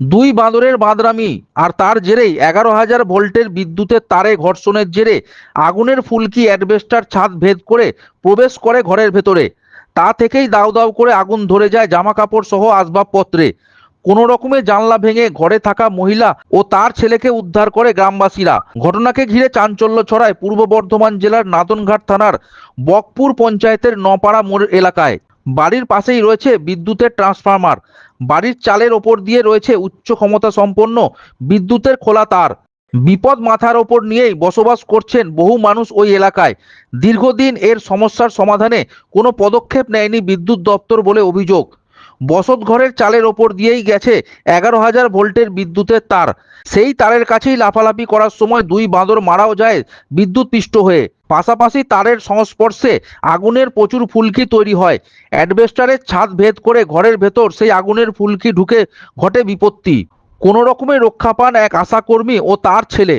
দুই বাঁদরের বাঁদরামি, আর তার জেরেই এগারো হাজার ভোল্টের বিদ্যুতের তারে ঘর্ষণের জেরে আগুনের ফুলকি অ্যাডবেস্টার ছাদ ভেদ করে প্রবেশ করে ঘরের ভেতরে। তা থেকেই দাউ দাউ করে আগুন ধরে যায় জামা কাপড় সহ আসবাবপত্রে। কোনো রকমে জানলা ভেঙে ঘরে থাকা মহিলা ও তার ছেলেকে উদ্ধার করে গ্রামবাসীরা। ঘটনাকে ঘিরে চাঞ্চল্য ছড়ায় পূর্ব বর্ধমান জেলার নাদনঘাট থানার বকপুর পঞ্চায়েতের নপাড়া মোড় এলাকায়। বাড়ির পাশেই রয়েছে বিদ্যুতের ট্রান্সফরমার বাড়ির চালের ওপর দিয়ে রয়েছে উচ্চ ক্ষমতা সম্পন্ন বিদ্যুতের খোলা তার। বিপদ মাথার ওপর নিয়েই বসবাস করছেন বহু মানুষ ওই এলাকায়। দীর্ঘদিন এর সমস্যার সমাধানে কোনো পদক্ষেপ নেয়নি বিদ্যুৎ দপ্তর বলে অভিযোগ। বসত ঘরের চালের ওপর দিয়েই গেছে এগারো হাজার ভোল্টের বিদ্যুতের তার। সেই তারের কাছেই লাফালাফি করার সময় দুই বাঁদর মারাও যায় বিদ্যুৎ পিষ্ট হয়ে। পাশাপাশি তারের সংস্পর্শে আগুনের প্রচুর ফুলকি তৈরি হয়। অ্যাডবেস্টারের ছাদ ভেদ করে ঘরের ভেতর সেই আগুনের ফুলকি ঢুকে ঘটে বিপত্তি। কোনো রকমে রক্ষা পান এক আশাকর্মী ও তার ছেলে।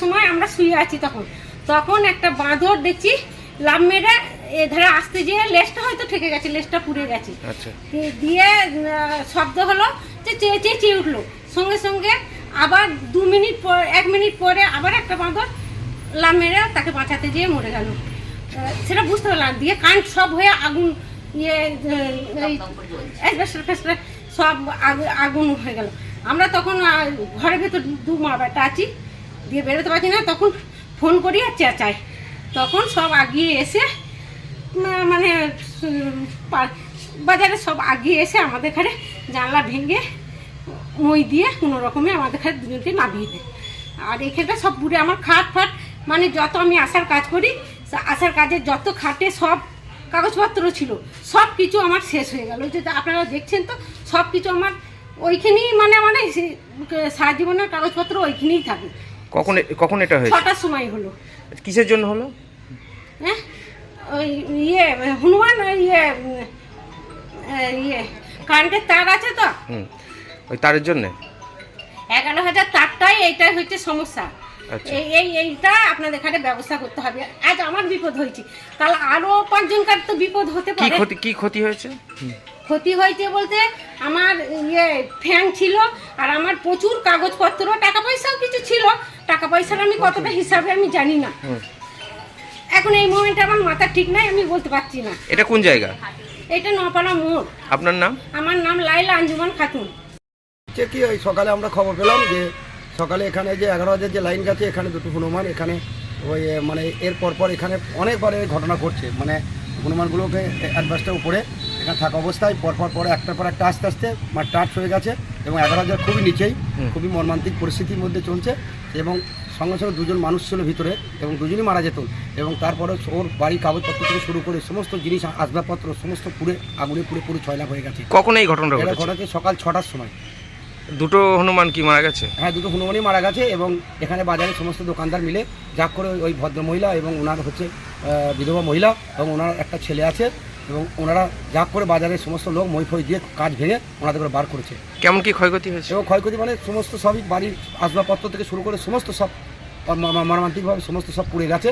সময় আমরা শুয়ে আছি তখন। তখন একটা বাঁদর দেখছি লাভ মেরে এধারে আসতে যেয়ে লেজটা হয়তো ঠেকে গেছে লেজটা পুড়ে গেছে। আচ্ছা। দিয়ে- শব্দ হলো যে চেয়ে চেয়ে চেয়ে উঠল। সঙ্গে সঙ্গে আবার দু মিনিট পর এক মিনিট পরে আবার একটা বাঁদর লাভ মেরে তাকে বাঁচাতে যেয়ে মরে গেল। সেটা বুঝতে পারলাম দিয়ে কান সব হয়ে আগুন ইয়ে সব আগুন হয়ে গেল। আমরা তখন ঘরের ভেতর দু মা বেটা আছি। দিয়ে বেরোতে পারছি না, তখন ফোন করি আর চেঁচাই। তখন সব আগিয়ে এসে মানে বাজারে সব আগিয়ে এসে আমাদের এখানে জানলা ভেঙে মই দিয়ে কোনো রকমে আমাদের এখানে দুজনকে নামিয়ে দেয়। আর এখানটা সব পুরে আমার খাট ফাট মানে যত আমি আসার কাজ করি আসার কাজে যত খাটে সব কাগজপত্র ছিল, সব কিছু আমার শেষ হয়ে গেল। যে আপনারা দেখছেন তো, সব কিছু আমার ওইখানেই মানে মানে সারা জীবনের কাগজপত্র ওইখানেই থাকে। কখন কখন এটা হয়েছে? ছটার সময় হলো। কিসের জন্য হলো? হ্যাঁ? ওই ইয়ে হনুমান ওই ইয়ে ইয়ে কারেন্টের তার আছে তো? হুম। ওই তারের জন্য? এগারো হাজার তারটাই এইটাই হচ্ছে সমস্যা। আচ্ছা। এই এই এইটা আপনাদের এখানে ব্যবস্থা করতে হবে। আজ আমার বিপদ হয়েছে। কাল আরও পাঁচজনকার তো বিপদ হতে পারে। ক্ষতি কি ক্ষতি হয়েছে? ক্ষতি হয়েছে বলতে আমার ইয়ে ফ্যান ছিল আর আমার প্রচুর কাগজপত্র টাকা পয়সাও কিছু পয়সার আমি কতটা হিসাবে আমি জানি না। এখন এই মোমেন্টে আমার মাথা ঠিক নাই আমি বলতে পারছি না। এটা কোন জায়গা? এটা নপাড়া মোড়। আপনার নাম? আমার নাম লাইলা আঞ্জুমান খাতুন। হচ্ছে কি ওই সকালে আমরা খবর পেলাম যে সকালে এখানে যে এগারো হাজার যে লাইন গেছে এখানে দুটো হনুমান এখানে ওই মানে এর পরপর এখানে অনেকবার এই ঘটনা ঘটছে। মানে হনুমানগুলোকে অ্যাডভান্সটার উপরে এখানে থাকা অবস্থায় পরপর পরে একটার পর একটা আস্তে আস্তে মানে টাচ হয়ে গেছে এবং এগারো হাজার খুবই নিচেই খুবই মর্মান্তিক পরিস্থিতির মধ্যে চলছে এবং সঙ্গে সঙ্গে দুজন মানুষ ছিল ভিতরে এবং দুজনই মারা যেত এবং তারপরে ওর বাড়ির কাগজপত্র থেকে শুরু করে সমস্ত জিনিস আসবাবপত্র সমস্ত পুড়ে আগুনে পুড়ে পুরো ছয়লাভ হয়ে গেছে। কখন এই ঘটনাটা এটা ঘটেছে? সকাল ছটার সময়। দুটো হনুমান কি মারা গেছে? হ্যাঁ দুটো হনুমানই মারা গেছে এবং এখানে বাজারে সমস্ত দোকানদার মিলে যা করে ওই ভদ্র মহিলা এবং ওনার হচ্ছে বিধবা মহিলা এবং ওনার একটা ছেলে আছে এবং ওনারা যা করে বাজারে সমস্ত লোক মই ফই দিয়ে কাজ ভেঙে ওনাদের করে বার করেছে। কেমন কি ক্ষয়ক্ষতি হয়েছে? এবং ক্ষয়ক্ষতি মানে সমস্ত সবই বাড়ির আসবাবপত্র থেকে শুরু করে সমস্ত সব মর্মান্তিকভাবে সমস্ত সব পুড়ে গেছে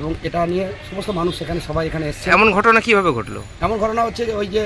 এবং এটা নিয়ে সমস্ত মানুষ এখানে সবাই এখানে এসছে। এমন ঘটনা কীভাবে ঘটলো? এমন ঘটনা হচ্ছে যে ওই যে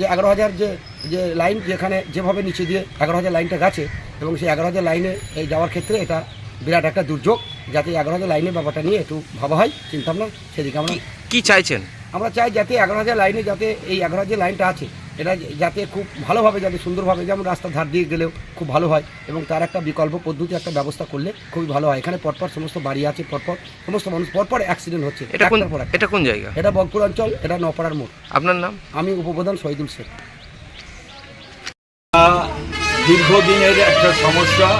যে এগারো হাজার যে যে লাইন যেখানে যেভাবে নিচে দিয়ে এগারো হাজার লাইনটা গেছে এবং সেই এগারো হাজার লাইনে এই যাওয়ার ক্ষেত্রে এটা বিরাট একটা দুর্যোগ যাতে এগারো হাজার লাইনের ব্যাপারটা নিয়ে একটু ভাবা হয় চিন্তা ভাবনা সেদিকে আমরা কি চাইছেন? আমরা চাই যাতে এগারো হাজার লাইনে যাতে এই এগারো হাজার লাইনটা আছে এটা যাতে খুব ভালোভাবে যাতে সুন্দরভাবে যেমন রাস্তা ধার দিয়ে গেলেও খুব ভালো হয় এবং তার একটা বিকল্প পদ্ধতি একটা ব্যবস্থা করলে খুবই ভালো হয়। এখানে পরপর সমস্ত বাড়ি আছে পরপর সমস্ত মানুষ পরপর অ্যাক্সিডেন্ট হচ্ছে। এটা কোন এটা কোন জায়গা? এটা বগপুর অঞ্চল এটা নপাড়ার মোড়। আপনার নাম? আমি উপপ্রধান শহীদুল শেখ। দীর্ঘদিনের একটা সমস্যা।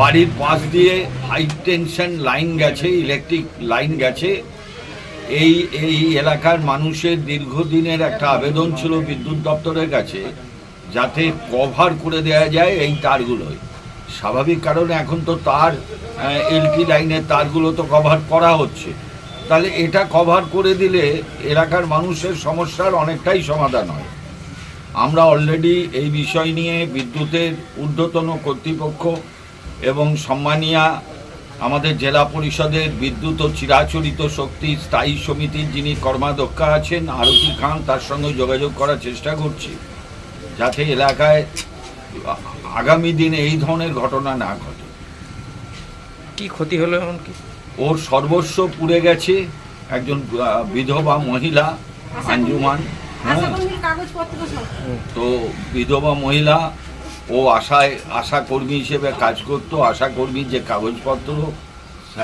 বাড়ির পাশ দিয়ে হাই টেনশন লাইন গেছে ইলেকট্রিক লাইন গেছে। এই এই এলাকার মানুষের দীর্ঘদিনের একটা আবেদন ছিল বিদ্যুৎ দপ্তরের কাছে, যাতে কভার করে দেওয়া যায় এই তারগুলোয় স্বাভাবিক কারণে এখন তো তার এলটি লাইনের তারগুলো তো কভার করা হচ্ছে। তাহলে এটা কভার করে দিলে এলাকার মানুষের সমস্যার অনেকটাই সমাধান হয়। আমরা অলরেডি এই বিষয় নিয়ে বিদ্যুতের ঊর্ধ্বতন কর্তৃপক্ষ এবং সম্মানিয়া আমাদের জেলা পরিষদের বিদ্যুৎ ও চিরাচরিত শক্তি স্থায়ী সমিতির যিনি কর্মাধ্যক্ষ আছেন আরতি খান তার সঙ্গে যোগাযোগ করার চেষ্টা করছি যাতে এলাকায় আগামী দিনে এই ধরনের ঘটনা না ঘটে। কি ক্ষতি হলো এমন কি ওর সর্বস্ব পুড়ে গেছে একজন বিধবা মহিলা আঞ্জুমান হ্যাঁ। তো বিধবা মহিলা ও আশায় আশা কর্মী হিসেবে কাজ করতো আশা কর্মীর যে কাগজপত্র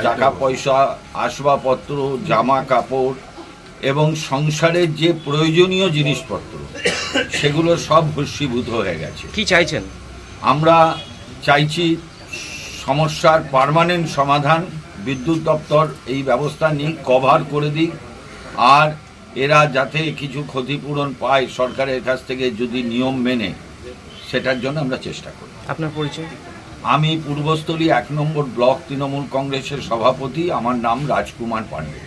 টাকা পয়সা আসবাবপত্র জামা কাপড় এবং সংসারের যে প্রয়োজনীয় জিনিসপত্র সেগুলো সব ভস্মীভূত হয়ে গেছে। কি চাইছেন? আমরা চাইছি সমস্যার পার্মানেন্ট সমাধান বিদ্যুৎ দপ্তর এই ব্যবস্থা নিয়ে কভার করে দিক আর এরা যাতে কিছু ক্ষতিপূরণ পায় সরকারের কাছ থেকে যদি নিয়ম মেনে সেটার জন্য আমরা চেষ্টা করি। আপনার পরিচয়? আমি পূর্বস্থলী এক নম্বর ব্লক তৃণমূল কংগ্রেসের সভাপতি আমার নাম রাজকুমার পাণ্ডে।